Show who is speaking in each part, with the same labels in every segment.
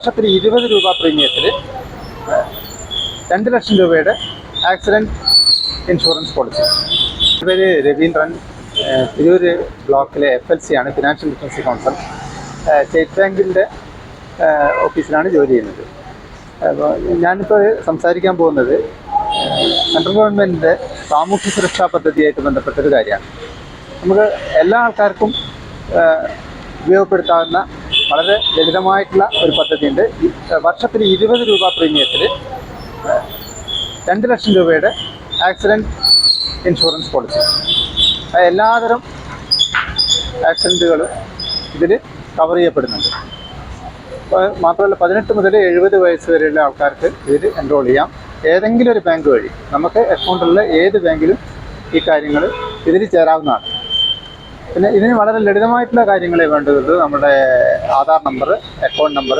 Speaker 1: വർഷത്തിൽ ഇരുപത് രൂപ പ്രീമിയത്തിൽ രണ്ട് ലക്ഷം രൂപയുടെ ആക്സിഡന്റ് ഇൻഷുറൻസ് പോളിസി. പേര് രവീന്ദ്രൻ. തിരൂര് ബ്ലോക്കിലെ എഫ് എൽ സി ആണ് ഫിനാൻഷ്യൽ ലിറ്ററസി കൗൺസിൽ. സ്റ്റേറ്റ് ബാങ്കിന്റെ ഓഫീസിലാണ് ജോലി ചെയ്യുന്നത്. ഞാനിപ്പോൾ സംസാരിക്കാൻ പോകുന്നത് സെൻട്രൽ ഗവൺമെന്റിന്റെ സാമൂഹ്യ സുരക്ഷാ പദ്ധതിയായിട്ട് ബന്ധപ്പെട്ടൊരു കാര്യമാണ്. നമുക്ക് എല്ലാ ആൾക്കാർക്കും ഉപയോഗപ്പെടുത്താവുന്ന വളരെ ലളിതമായിട്ടുള്ള ഒരു പദ്ധതിയുണ്ട്. വർഷത്തിൽ ഇരുപത് രൂപ പ്രീമിയത്തിൽ രണ്ട് ലക്ഷം രൂപയുടെ ആക്സിഡന്റ് ഇൻഷുറൻസ് പോളിസി. എല്ലാതരം ആക്സിഡന്റുകളും ഇതിൽ കവർ ചെയ്യപ്പെടുന്നുണ്ട്. മാത്രമല്ല പതിനെട്ട് മുതൽ എഴുപത് വയസ്സ് വരെയുള്ള ആൾക്കാർക്ക് ഇതിൽ എൻറോൾ ചെയ്യാം. ഏതെങ്കിലും ഒരു ബാങ്ക് വഴി നമുക്ക് അക്കൗണ്ടുള്ള ഏത് ബാങ്കിലും ഈ കാര്യങ്ങൾ ഇതിൽ ചേരാവുന്നതാണ്. പിന്നെ ഇതിന് വളരെ ലളിതമായിട്ടുള്ള കാര്യങ്ങളെ വേണ്ടത് നമ്മുടെ Aadhaar number account number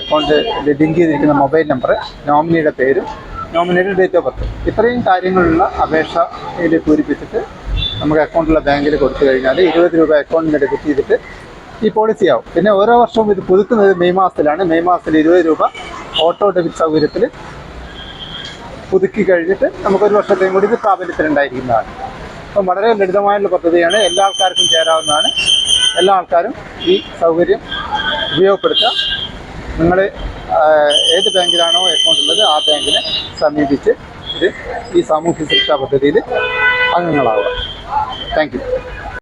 Speaker 1: account link ചെയ്തിരിക്കുന്ന മൊബൈൽ നമ്പർ നോമിനിയുടെ പേരും നോമിനിയുടെ ഡേറ്റ് ഓഫ് ബർത്ത് ഇത്രയും കാര്യങ്ങളുള്ള അപേക്ഷ ഇതിൽ പൂരിപ്പിച്ചിട്ട് നമുക്ക് അക്കൗണ്ടുള്ള ബാങ്കിൽ കൊടുത്തു കഴിഞ്ഞാൽ ഇരുപത് രൂപ അക്കൗണ്ടിന് ഡെബിറ്റ് ചെയ്തിട്ട് ഈ പോളിസി ആവും. പിന്നെ ഓരോ വർഷവും ഇത് പുതുക്കുന്നത് മെയ് മാസത്തിലാണ്. മെയ് മാസത്തിൽ ഇരുപത് രൂപ ഓട്ടോ ഡെബിറ്റ് സൗകര്യത്തിൽ പുതുക്കി കഴിഞ്ഞിട്ട് നമുക്കൊരു വർഷത്തെയും കൂടി ഇത് പ്രാബല്യത്തിലുണ്ടായിരിക്കുന്നതാണ്. അപ്പം വളരെ ലളിതമായുള്ള പദ്ധതിയാണ്. എല്ലാ ആൾക്കാർക്കും ചേരാവുന്നതാണ്. എല്ലാ ആൾക്കാരും ഈ സൗകര്യം ഉപയോഗപ്പെടുത്തുക. നിങ്ങൾ ഏത് ബാങ്കിലാണോ അക്കൗണ്ട് ഉള്ളത് ആ ബാങ്കിനെ സമീപിച്ച് ഇത് ഈ സാമൂഹ്യ സുരക്ഷാ പദ്ധതിയിൽ അംഗങ്ങളാവുക. Thank you